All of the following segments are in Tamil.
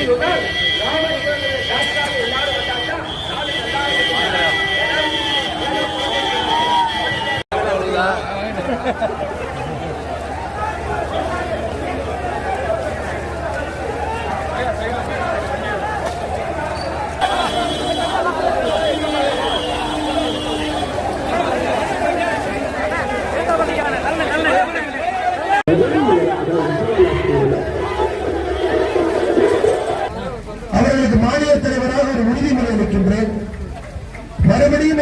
முடிவுதான் ராமர் இவர்களுடைய சாஸ்திராக எல்லாரும் வந்தாச்சா நாடு நல்லா இருக்கும். அவர்களுக்கு மாநில தலைவராக ஒரு உறுதிமொழி அளிக்கின்றேன் மறுபடியும்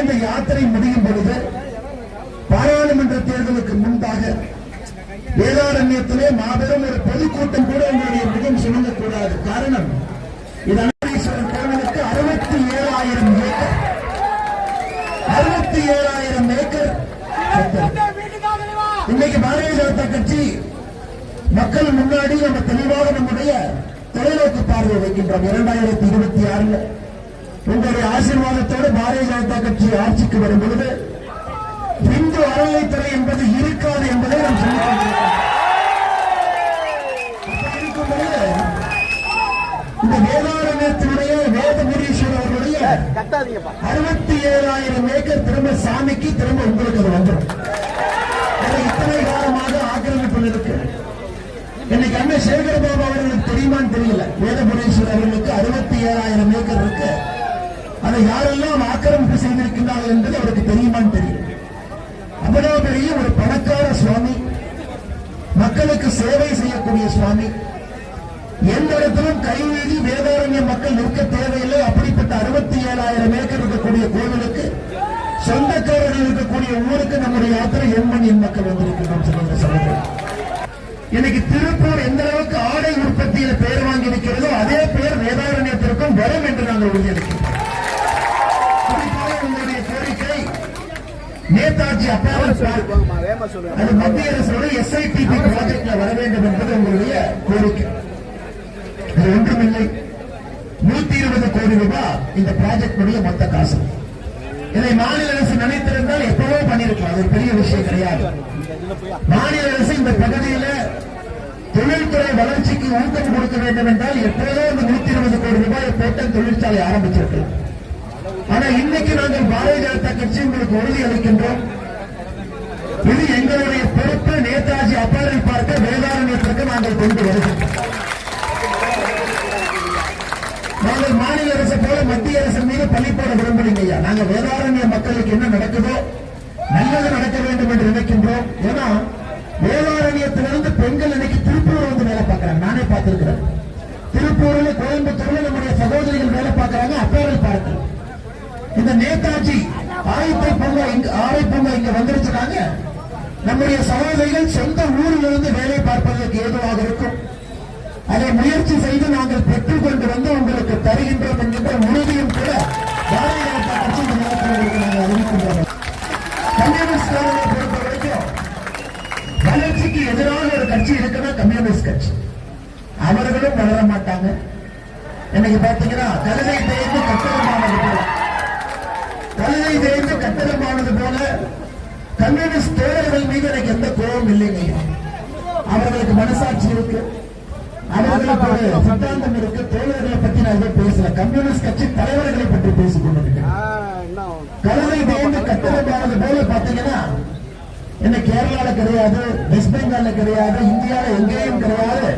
இந்த யாத்திரை முடியும் பொழுது பாராளுமன்ற தேர்தலுக்கு முன்பாக வேதாரண்யத்திலே மாபெரும் ஒரு பொதுக்கூட்டம் கூட உங்களுடைய முகம் சுமங்கக்கூடாது. காரணம் இது அன்னீஸ்வரன் கோவிலுக்கு அறுபத்தி ஏழாயிரம் ஏக்கர். அறுபத்தி ஏழாயிரம் ஏக்கர். இன்னைக்கு பாரதிய ஜனதா கட்சி மக்கள் முன்னாடி நம்ம தெளிவாக நம்முடைய தொலைநோக்கு பார்வை வைக்கின்றோம். இரண்டாயிரத்தி இருபத்தி ஆறுல. உங்களுடைய ஆசீர்வாதத்தோடு பாரதிய ஜனதா கட்சி ஆட்சிக்கு வரும் பொழுது இந்து அறநிலைத்துறை என்பது இருக்காது என்பதை நாம் சொல்லிக் கொண்டிருக்கிறோம். இந்த இருக்கும் பொழுது இந்த வேதாரண்யத்தினுடைய வேதபுரீஸ்வரர் அவர்களுடைய அறுபத்தி ஏழாயிரம் ஏக்கர் திரும்ப சாமிக்கு திரும்ப உங்களுக்கு அது வந்துடும். இத்தனை காலமாக ஆக்கிரமிப்பு இருக்கு இன்னைக்கு அண்ணன் சேகர பாபா அவர்களுக்கு தெரியுமான்னு தெரியல. வேதபுரீஸ்வர் அவர்களுக்கு அறுபத்தி ஏழாயிரம் ஏக்கர் இருக்கு. அதை யாரெல்லாம் ஆக்கிரமிப்பு செய்திருக்கின்றார்கள் என்பது அவருக்கு தெரியுமான்னு தெரியும் அவ்வளவு பெரிய ஒரு பணக்கார சுவாமி மக்களுக்கு சேவை செய்யக்கூடிய சுவாமி. எந்த இடத்திலும் கைவீதி வேதாரண்ய மக்கள் நிற்க தேவையில்லை. அப்படிப்பட்ட அறுபத்தி ஏழாயிரம் ஏக்கர் இருக்கக்கூடிய கோவிலுக்கு சொந்தக்காரர்கள் இருக்கக்கூடிய ஊருக்கு நம்முடைய யாத்திரை எண்மணியின் மக்கள் வந்திருக்கிறோம் சொல்லுங்க சகோதரர். இன்னைக்கு திருப்பூர் எந்த அளவுக்கு ஆடை உற்பத்தியில் பெயர் வாங்கி இருக்கிறதோ அதே பெயர் வேதாரண்யத்திற்கும் வரும் என்று நாங்கள் உறுதியளிக்கிறோம் குறிப்பாக உங்களுடைய கோரிக்கை நேதாஜி அப்பேரல் பார்க் அது மத்திய அரசோட எஸ்ஐடிபி ப்ராஜெக்ட்ல வர வேண்டும் என்பது உங்களுடைய கோரிக்கை. இது ஒன்றுமில்லை நூத்தி இருபது கோடி ரூபாய் இந்த ப்ராஜெக்டுடைய மொத்த காசு. இதை மாநில அரசு நினைத்திருந்தால் எப்பவோ பண்ணிருக்கலாம் அது பெரிய விஷயம் கிடையாது. மாநில அரசு இந்த பகுதியில தொழில்துறை வளர்ச்சிக்கு ஊக்கம் கொடுக்க வேண்டும் என்றால் எப்போதோ இந்த நூத்தி இருபது கோடி ரூபாய் போட்ட தொழிற்சாலை ஆரம்பிச்சிருக்கலாம். ஆனா இன்னைக்கு நாங்கள் பாரதிய ஜனதா கட்சி உங்களுக்கு உறுதி அளிக்கின்றோம். இது எங்களுடைய பொறுப்பு. நேதாஜி அப்பேரல் பார்க்க வேதாரண்யத்திற்கு நாங்கள் கொண்டு வருகிறோம். நாங்கள் மாநில அரசு போல மத்திய அரசு மீது பள்ளி போட விரும்பலைங்க ஐயா நாங்க வேதாரண்ய மக்களுக்கு என்ன நடக்குதோ நல்லது நடக்க வேண்டும் என்று நினைக்கின்றோம். ஏன்னா வேதாரண்யத்திலிருந்து பெண்கள் இன்னைக்கு திருப்பூர் வந்து வேலை பார்க்கிறாங்க. நானே பார்த்திருக்கிறேன். திருப்பூர்ல கோயம்புத்தூர்ல நம்முடைய சகோதரிகள் வேலை பார்க்கிறாங்க. அப்பேரல் பார்க்கிறேன் இந்த நேதாஜி ஆயத்தை பொங்க இங்க ஆரை பொங்க இங்க வந்துருச்சுனாங்க நம்முடைய சகோதரிகள் சொந்த ஊரிலிருந்து வேலை பார்ப்பதற்கு ஏதுவாக இருக்கும். அதை முயற்சி செய்து நாங்கள் பெற்றுக் கொண்டு வந்து உங்களுக்கு தருகின்றோம் என்கின்ற உறுதியும் கூட பாரதிய ஜனதா கட்சி இந்த நேரத்தில் நாங்கள் அறிவிக்கின்றோம். பொறுத்த வரைக்கும் வளர்ச்சிக்கு எதிரான ஒரு கட்சி இருக்குன்னா கம்யூனிஸ்ட் கட்சி. அவர்களும் வளர மாட்டாங்க இன்னைக்கு பாத்தீங்கன்னா கழுதை தேய்ந்து கட்டணமானது கழுதை தேய்ந்து கட்டணமானது போல கம்யூனிஸ்ட் தோழர்கள் மீது எனக்கு எந்த கோபம் இல்லைங்க. அவர்களுக்கு மனசாட்சி இருக்கு. அவர்களுக்கு ஒரு சித்தாந்தம் இருக்கு. தோழர்களை பத்தி நான் எதுவும் பேசல. கம்யூனிஸ்ட் கட்சி தலைவர்களை பற்றி பேசிக் கொண்டிருக்கேன் கழுதை தேய்ந்து கட்டணமானது போல பாத்தீங்கன்னா என்ன கேரளால கிடையாது வெஸ்ட் பெங்கால்ல கிடையாது இந்தியால எங்கேயும் கிடையாது.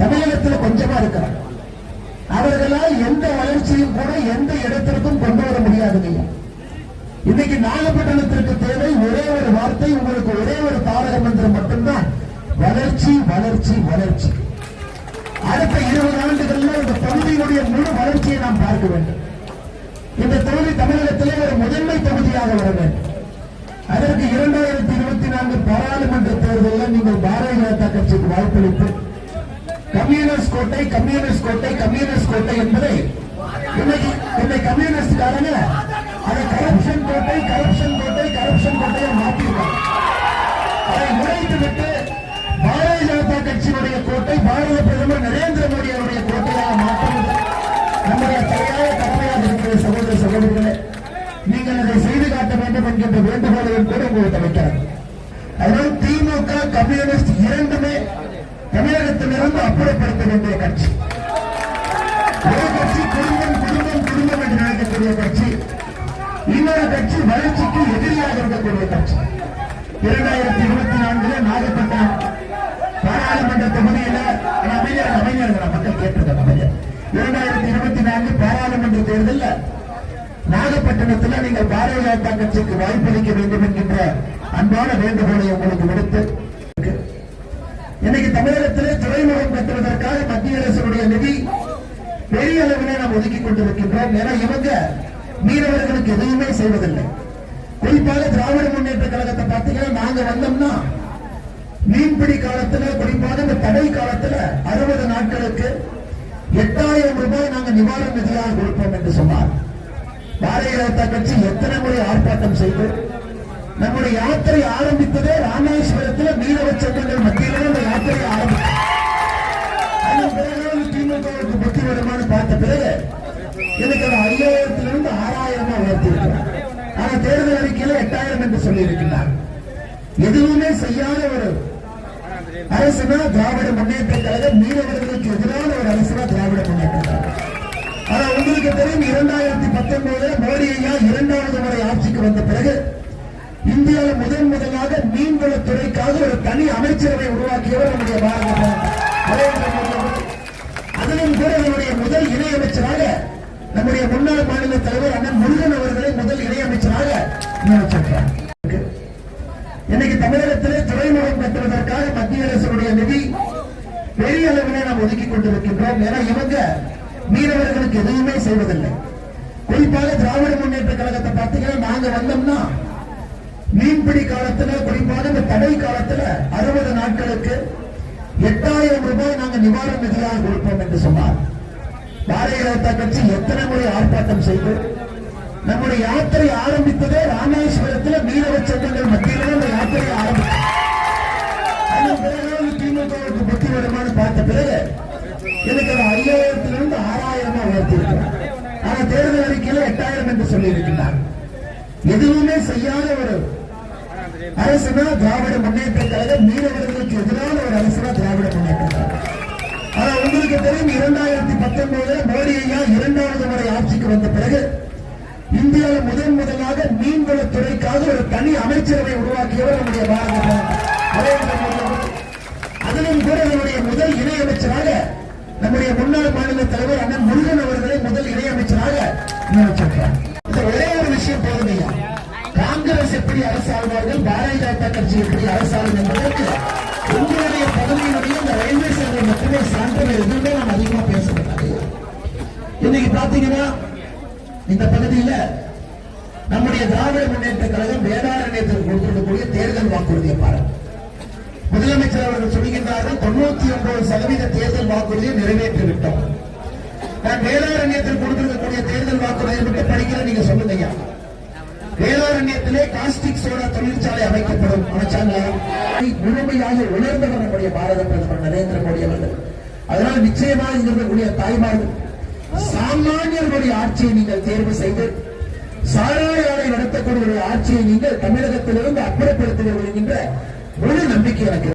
தமிழகத்துல கொஞ்சமா இருக்கிறாங்க. அவர்களால் எந்த வளர்ச்சியும் கூட எந்த இடத்திற்கும் கொண்டு வர முடியாதுங்க. இன்னைக்கு நாகப்பட்டினத்திற்கு தேவை ஒரே ஒரு வார்த்தை உங்களுக்கு ஒரே ஒரு தாரக மந்திரம் மட்டும்தான். வளர்ச்சி வளர்ச்சி வளர்ச்சி. அடுத்த இருபது ஆண்டுகள்ல இந்த பகுதியினுடைய முழு வளர்ச்சியை நாம் பார்க்க வேண்டும். இந்த தொகுதி தமிழகத்திலே ஒரு முதன்மை தொகுதியாக வர வேண்டும். அதற்கு இரண்டாயிரத்தி இருபத்தி நான்கு பாராளுமன்ற தேர்தலில் நீங்கள் பாரதிய ஜனதா கட்சிக்கு வாய்ப்பளித்து கம்யூனிஸ்ட் கோட்டை கம்யூனிஸ்ட் கோட்டை கம்யூனிஸ்ட் கோட்டை என்பதை இன்னைக்கு இன்னைக்கு கம்யூனிஸ்ட்காரங்க அதை கரப்ஷன் கோட்டை கரப்ஷன் கோட்டை கரப்ஷன் கோட்டையை மாற்றிருக்காங்க அதை உடைத்து விட்டு பாரதிய ஜனதா கட்சியினுடைய கோட்டை பாரத பிரதமர் நரேந்திர மோடி அவருடைய கோட்டையாக மாற்றுவது நம்முடைய தலையாய கடமையாக இருக்கிற சகோதர சகோதரிகளே நீங்கள் அதை செய்து காட்ட வேண்டும் என்கின்ற வேண்டுகோளையும் கூட உங்களுக்கு அமைக்கிறார் அதனால் திமுக கம்யூனிஸ்ட் இரண்டுமே தமிழகத்திலிருந்து அப்புறப்படுத்த வேண்டிய கட்சி. ஒரு கட்சி குடும்பம் குடும்பம் குடும்பம் என்று நினைக்கக்கூடிய கட்சி இன்னொரு கட்சி வளர்ச்சிக்கு எதிரியாக இருக்கக்கூடிய கட்சி இரண்டாயிரத்தி இருபத்தி நான்குல நாகப்பட்டினம் பாராளுமன்ற தொகுதியில அமைஞர் அமைஞர் மக்கள் கேட்டிருக்காங்க அமைஞர். இரண்டாயிரத்தி இருபத்தி நான்கு பாராளுமன்ற தேர்தலில் நாகப்பட்டினத்தில் நீங்கள் பாரதிய ஜனதா கட்சிக்கு வாய்ப்பளிக்க வேண்டும் என்கின்ற அன்பான வேண்டுகோளை உங்களுக்கு விடுத்து இன்னைக்கு தமிழகத்திலே துறைமுகம் கட்டுவதற்காக மத்திய அரசுடைய நிதி பெரிய அளவிலே நாம் ஒதுக்கி கொண்டிருக்கின்றோம். ஏன்னா இவங்க மீனவர்களுக்கு எதுவுமே செய்வதில்லை. குறிப்பாக திராவிட முன்னேற்ற கழகத்தை பார்த்தீங்கன்னா நாங்க வந்தோம்னா மீன்பிடி காலத்துல குறிப்பாக இந்த தடை காலத்துல அறுபது நாட்களுக்கு எட்டாயிரம் ரூபாய் நாங்க நிவாரண நிதியாக கொடுப்போம் என்று சொன்னார். பாரதிய ஜனதா கட்சி எத்தனை முறை ஆர்ப்பாட்டம் செய்து நம்முடைய யாத்திரை ஆரம்பித்ததே ராமேஸ்வரத்தில் மீனவ சங்கங்கள் மத்தியிலே அந்த யாத்திரை ஆரம்பித்தது திமுகவுக்கு புத்தி வருமானு பார்த்த பிறகு எனக்கு அது ஐயாயிரம் ஆறாயிரமா ஆனா தேர்தல் அறிக்கையில எட்டாயிரம் என்று சொல்லியிருக்கிறார் எதுவுமே செய்யாத ஒரு அரசுனா திராவிட முன்னேற்ற கழகம் மீனவர்களுக்கு எதிரான ஒரு அரசுனா திராவிட முன்னேற்ற கழகம். ஆனா உங்களுக்கு தெரியும் இரண்டாயிரத்தி பத்தொன்பதுல மோடி ஐயா இரண்டாவது முறை ஆட்சிக்கு வந்த பிறகு இந்தியாவில் முதன் முதலாக மீன்வளத்துறைக்காக ஒரு தனி அமைச்சரவை உருவாக்கியவர் நம்முடைய பாரத நரேந்திர மோடி அதிலும் கூட நம்முடைய முதல் இணையமைச்சராக நம்முடைய முன்னாள் மாநில தலைவர் அண்ணன் முருகன் அவர்களை முதல் இணையமைச்சராக நியமிச்சிருக்கிறார். இன்னைக்கு தமிழகத்திலே துறைமுகம் கட்டுவதற்காக மத்திய அரசுடைய நிதி பெரிய அளவிலே நாம் ஒதுக்கி கொண்டிருக்கின்றோம் ஏன்னா இவங்க மீனவர்களுக்கு எதுவுமே செய்வதில்லை. குறிப்பாக திராவிட முன்னேற்ற கழகத்தை பார்த்தீங்கன்னா நாங்க வந்தோம்னா மீன்பிடி காலத்துல குறிப்பாக இந்த தடை காலத்துல அறுபது நாட்களுக்கு எட்டாயிரம் ரூபாய் நாங்க நிவாரண நிதியாக கொடுப்போம் என்று சொன்னார். பாரதிய ஜனதா கட்சி எத்தனை முறை ஆர்ப்பாட்டம் செய்து நம்முடைய யாத்திரை ஆரம்பித்ததே ராமேஸ்வரத்தில் மீனவ சங்கங்கள் மத்தியிலே அந்த யாத்திரை ஆரம்பித்தது திமுகவுக்கு புத்தி வருமானு பார்த்த பிறகு எனக்கு அது ஐயாயிரத்திலிருந்து ஆறாயிரமா உயர்த்திருக்கிறார் ஆனா தேர்தல் அறிக்கையில எட்டாயிரம் என்று சொல்லி இருக்கிறார் எதுவுமே செய்யாத ஒரு அரசுனா திராவிட முன்னேற்ற கழகம் மீனவர்களுக்கு எதிரான ஒரு அரசுனா திராவிட முன்னேற்ற கழகம். உங்களுக்கு தெரியும் இரண்டாயிரத்தி பத்தொன்பது மோடி ஐயா இரண்டாவது முறை ஆட்சிக்கு வந்த பிறகு இந்தியாவில் முதன் முதலாக மீன்வளத்துறைக்காக ஒரு தனி அமைச்சரவை உருவாக்கியவர் நம்முடைய பாரத அதிலும் கூட நம்முடைய முதல் இணையமைச்சராக நம்முடைய முன்னாள் மாநில தலைவர் அண்ணன் முருகன் அவர்களை முதல் இணையமைச்சராக நியமிச்சிருக்கிறார். இந்த ஒரே ஒரு விஷயம் போதுமையா காங்கிரஸ் எப்படி அரசாழ்வார்கள் பாரதிய ஜனதா கட்சி எப்படி அரசாளும் என்பதற்கு உங்களுடைய பகுதியினுடைய இந்த ரயில்வே சேவை மட்டுமே சான்றிதழ் எதுவுமே நாம் அதிகமா பேசப்படாது இன்னைக்கு பாத்தீங்கன்னா இந்த பகுதியில நம்முடைய திராவிட முன்னேற்ற கழகம் வேதாரண்யத்தில் கொடுத்திருக்கக்கூடிய தேர்தல் வாக்குறுதியை பாருங்க முதலமைச்சர் அவர்கள் சொல்கின்றார்கள் தொண்ணூத்தி ஒன்பது சதவீத தேர்தல் வாக்குறுதியை நிறைவேற்றி விட்டோம் நான் வேதாரண்யத்தில் கொடுத்திருக்கக்கூடிய தேர்தல் வாக்குறுதியை மட்டும் படிக்கிற நீங்க சொல்லுங்க ஐயா. வேதாரண்யத்திலே காஸ்டிக் சோடா தொழிற்சாலை அமைக்கப்படும். அமைச்சாங்க முழுமையாக உணர்ந்தவர் நம்முடைய பாரத பிரதமர் நரேந்திர மோடி அவர்கள். அதனால் நிச்சயமாக இருக்கக்கூடிய தாய்மார்கள் சாமானியர்களுடைய ஆட்சியை நீங்கள் தேர்வு செய்து சாராய ஆலை நடத்தக்கூடிய ஆட்சியை நீங்கள் தமிழகத்திலிருந்து அப்புறப்படுத்துவீர்கள் என்கின்ற முழு நம்பிக்கை எனக்கு